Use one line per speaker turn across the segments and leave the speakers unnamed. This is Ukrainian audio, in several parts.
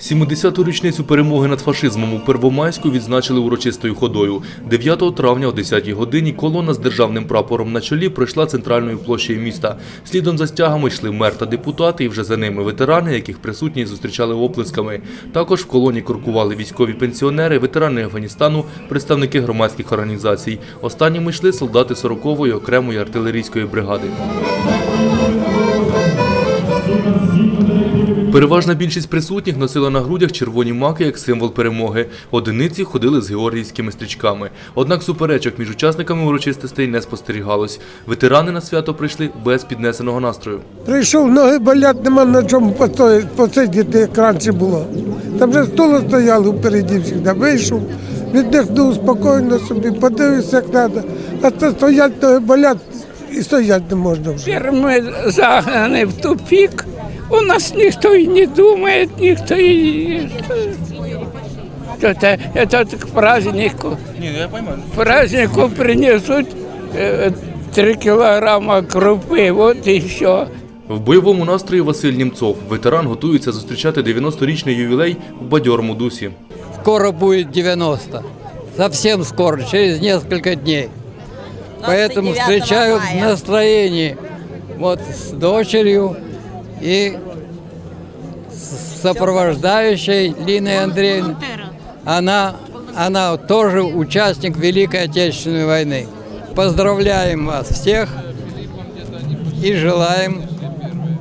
70-ту річницю перемоги над фашизмом у Первомайську відзначили урочистою ходою. 9 травня о 10-й годині колона з державним прапором на чолі пройшла центральною площею міста. Слідом за стягами йшли мер та депутати, і вже за ними ветерани, яких присутні зустрічали оплесками. Також в колоні крокували військові пенсіонери, ветерани Афганістану, представники громадських організацій. Останніми йшли солдати 40-ї окремої артилерійської бригади. Переважна більшість присутніх носила на грудях червоні маки як символ перемоги. Одиниці ходили з георгіївськими стрічками. Однак суперечок між учасниками урочистостей не спостерігалось. Ветерани на свято прийшли без піднесеного настрою.
Прийшов, ноги болять, нема на чому посидіти, як раніше було. Там вже столу стояли впереді завжди. Вийшов, віддихнув спокійно собі, подивився, як треба. А це стоять, ноги болять і стоять не можна вже.
Теперь мы в тупик. У нас никто и не думает, никто и... Это, это к празднику. К празднику принесут э, три килограмма крупы, вот и все.
В бойовому настрої Василь Німцов. Ветеран готується зустрічати 90-річний ювілей в бадьорому дусі.
Скоро будет 90. Совсем скоро, через несколько дней. Поэтому
29
встречаю в
мая.
настроении вот с дочерью и сопровождающей Линой Андреевной. Она, она тоже участник Великой Отечественной войны. Поздравляем вас всех и желаем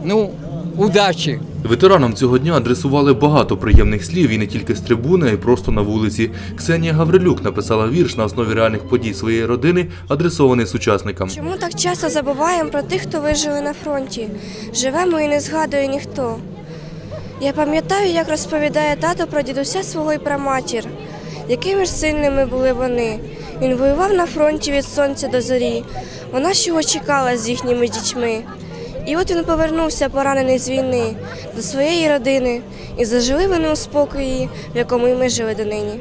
ну, удачи.
Ветеранам цього дня адресували багато приємних слів і не тільки з трибуни, а й просто на вулиці. Ксенія Гаврилюк написала вірш на основі реальних подій своєї родини, адресований сучасникам.
Чому так часто забуваємо про тих, хто вижили на фронті? Живемо і не згадує ніхто. Я пам'ятаю, як розповідає тато про дідуся свого і праматір, якими ж сильними були вони. Він воював на фронті від сонця до зорі. Вона ж його чекала з їхніми дітьми. І от він повернувся поранений з війни до своєї родини, і зажили вони у спокої, в якому і ми жили донині.